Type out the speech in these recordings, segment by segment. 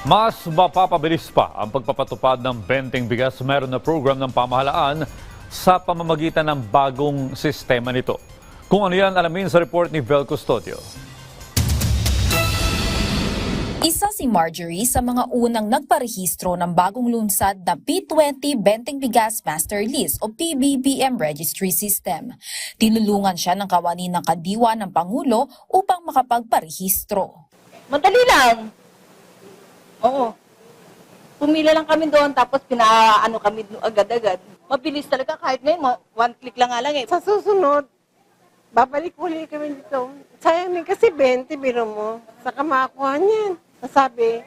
Mas mapapabilis pa ang pagpapatupad ng benteng bigas meron na program ng pamahalaan sa pamamagitan ng bagong sistema nito. Kung ano yan, alamin sa report ni Vel Custodio. Isa si Marjorie sa mga unang nagparehistro ng bagong lunsad na P20 Benteng Bigas Master List o PBBM Registry System. Tinulungan siya ng kawani ng kadiwa ng Pangulo upang makapagparehistro. Madali lang. Oo. Pumila lang kami doon, tapos pinaano kami agad-agad. Mabilis talaga, kahit ngayon, ma- one click lang nga lang eh. Sa susunod, babalik uli kami dito. Sayang din kasi 20, biro mo. Saka makakuha niyan. Sabi,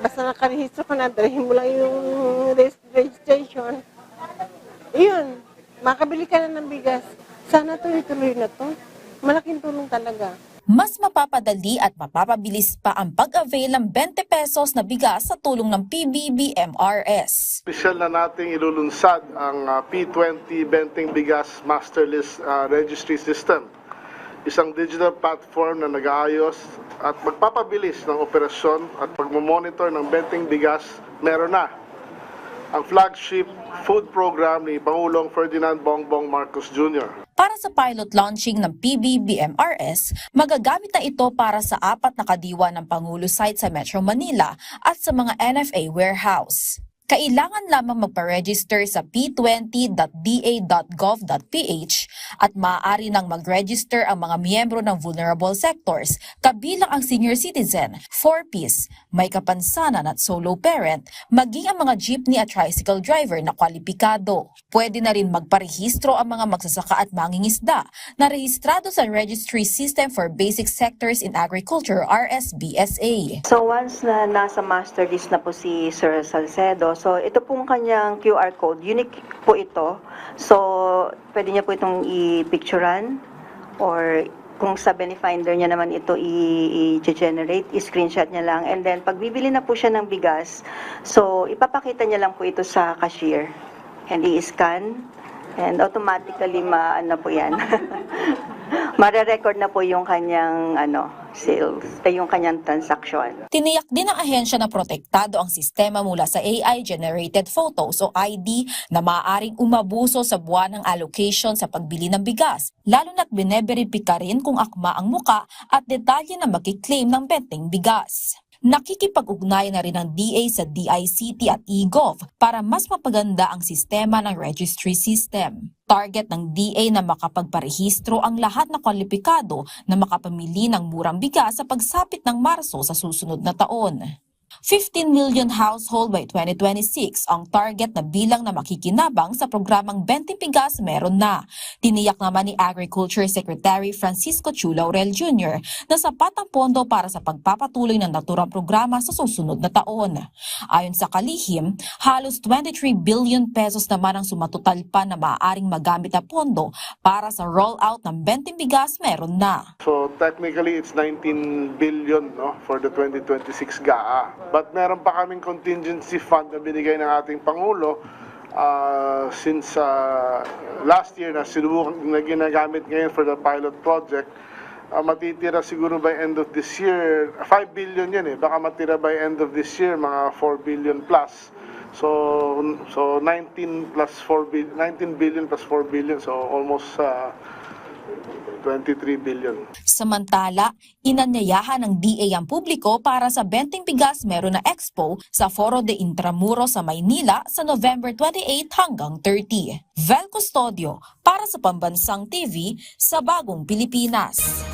basta nakarehistro ka na, dalhin mo lang yung registration. Iyon, makabili ka na ng bigas. Sana tuloy-tuloy na to. Malaking tulong talaga. Mas mapapadali at mapapabilis pa ang pag-avail ng 20 pesos na bigas sa tulong ng PBBMRS. Opisyal na nating ilulunsad ang ah, P20 Benteng Bigas Master List ah, Registry System. Isang digital platform na nag-aayos at magpapabilis ng operasyon at pagmamonitor ng benteng bigas meron na. Ang flagship food program ni Pangulong Ferdinand Bongbong Marcos Jr. Para sa pilot launching ng PBBMRS, magagamit na ito para sa apat na kadiwa ng Pangulo site sa Metro Manila at sa mga NFA warehouse. Kailangan lamang magpa-register sa p20.da.gov.ph at maaari nang mag-register ang mga miyembro ng vulnerable sectors, kabilang ang senior citizen, 4Ps, may kapansanan at solo parent, maging ang mga jeepney at tricycle driver na kwalipikado. Pwede na rin magparehistro ang mga magsasaka at mangingisda na rehistrado sa Registry System for Basic Sectors in Agriculture RSBSA. So once na nasa master list na po si Sir Salcedo, so ito pong kanyang QR code, unique po ito. So pwede niya po itong i-picturean or kung sa Benefinder niya naman ito i-generate, i-screenshot niya lang. And then pag bibili na po siya ng bigas, so ipapakita niya lang po ito sa cashier. And i-scan and automatically ma ano po yan. Mare-record na po yung kanyang ano sales, ay yung kanyang transaction. Tiniyak din ng ahensya na protektado ang sistema mula sa AI-generated photos o ID na maaaring umabuso sa buwan ng allocation sa pagbili ng bigas, lalo na't bineberipika rin kung akma ang muka at detalye na makiklaim ng benteng bigas. Nakikipag-ugnay na rin ang DA sa DICT at eGov para mas mapaganda ang sistema ng registry system. Target ng DA na makapagparehistro ang lahat na kwalipikado na makapamili ng murang bigas sa pagsapit ng Marso sa susunod na taon. 15 million household by 2026 ang target na bilang na makikinabang sa programang 20 Pigas meron na. Tiniyak naman ni Agriculture Secretary Francisco Chu Laurel Jr. na sapat ang pondo para sa pagpapatuloy ng naturang programa sa susunod na taon. Ayon sa kalihim, halos 23 billion pesos naman ang sumatotal pa na maaaring magamit na pondo para sa rollout ng 20 Bigas meron na. So technically it's 19 billion no for the 2026 GAA. But meron pa kaming contingency fund na binigay ng ating pangulo uh, since uh, last year na sinubukan na ginagamit ngayon for the pilot project. Uh, matitira siguro by end of this year, 5 billion yan eh. Baka matira by end of this year mga 4 billion plus. So so 19 plus 4 billion, 19 billion plus 4 billion so almost uh, 23 billion. Samantala, inanyayahan ng DA ang publiko para sa Benteng Bigas Meron na Expo sa Foro de Intramuros sa Maynila sa November 28 hanggang 30. Vel Custodio para sa Pambansang TV sa Bagong Pilipinas.